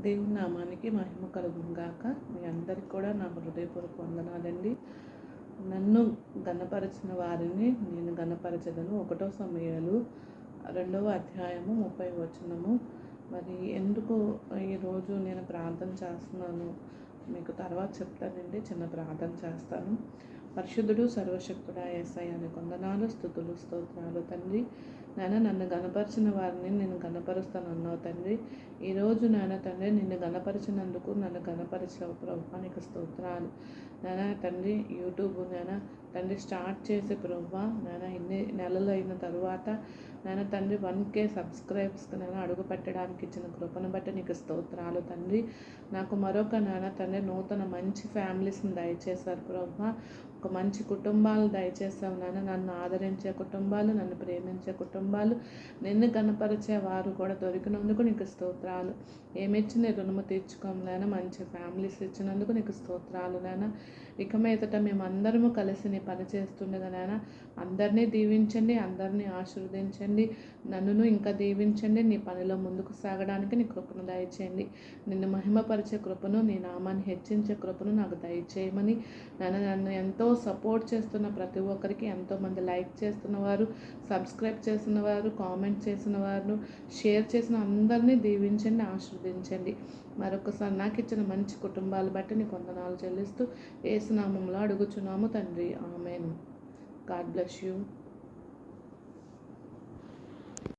దేవుని నామానికి మహిమ కలుగుగాక మీ అందరికి కూడా నా హృదయపూర్వక వందనాలండి. నన్ను గణపరిచిన వారిని నేను గణపరచదను ఒకటో సమయాలు రెండవ అధ్యాయము ముప్పై వచనము. మరి ఎందుకు ఈరోజు నేను ప్రార్థన చేస్తున్నాను. మీకు తర్వాత చెప్తానండి. చిన్న ప్రార్థన చేస్తాను. పరిశుద్ధుడు సర్వశక్తుడా ఎస్ఐ అని కొందనాలు స్థుతులు స్తోత్రాలు తండ్రి. నాయన నన్ను గనపరిచిన వారిని నేను గనపరుస్తాను అన్నావు తండ్రి ఈరోజు నాయన తండ్రి నిన్ను గనపరిచినందుకు నన్ను గనపరిచిన ప్రభుత్వానికి స్తోత్రాలు. నాయన తండ్రి యూట్యూబ్ నాయన తండ్రి స్టార్ట్ చేసే ప్రభు. నాయన ఇన్ని నెలలు అయిన తరువాత నాయన తండ్రి వన్ కే సబ్స్క్రైబ్స్కి నేను అడుగు పెట్టడానికి ఇచ్చిన కృపను బట్టి నీకు స్తోత్రాలు తండ్రి. నాకు మరొక నాయన తండ్రి నూతన మంచి ఫ్యామిలీస్ని దయచేశారు ప్రభు. ఒక మంచి కుటుంబాలు దయచేసావు నాన్న. నన్ను ఆదరించే కుటుంబాలు నన్ను ప్రేమించే కుటుంబాలు నిన్ను కనపరిచే వారు కూడా దొరికినందుకు నీకు స్తోత్రాలు. ఏమిచ్చి నీ రుణము తీర్చుకోలేనా మంచి ఫ్యామిలీస్ ఇచ్చినందుకు నీకు స్తోత్రాలు నాన్న. ఇక మీదట మేమందరము కలిసి నీ పని చేస్తుండగా నాన్న అందరినీ దీవించండి అందరినీ ఆశీర్వదించండి. నన్నును ఇంకా దీవించండి నీ పనిలో ముందుకు సాగడానికి నీ కృపను దయచేయండి. నిన్ను మహిమపరిచే కృపను నీ నామాన్ని హెచ్చించే కృపను నాకు దయచేయమని నన్ను. నన్ను ఎంతో సపోర్ట్ చేస్తున్న ప్రతి ఒక్కరికి ఎంతోమంది లైక్ చేస్తున్న వారు సబ్స్క్రైబ్ చేసిన వారు కామెంట్ చేసిన వారు షేర్ చేసిన అందరినీ దీవించండి ఆశీర్వదించండి. మరొకసారి నాకు ఇచ్చిన మంచి కుటుంబాలు బట్టి నీకు వందనాలు చెల్లిస్తూ ఏసునామంలో అడుగుచున్నాము తండ్రి. ఆమెను. God bless you.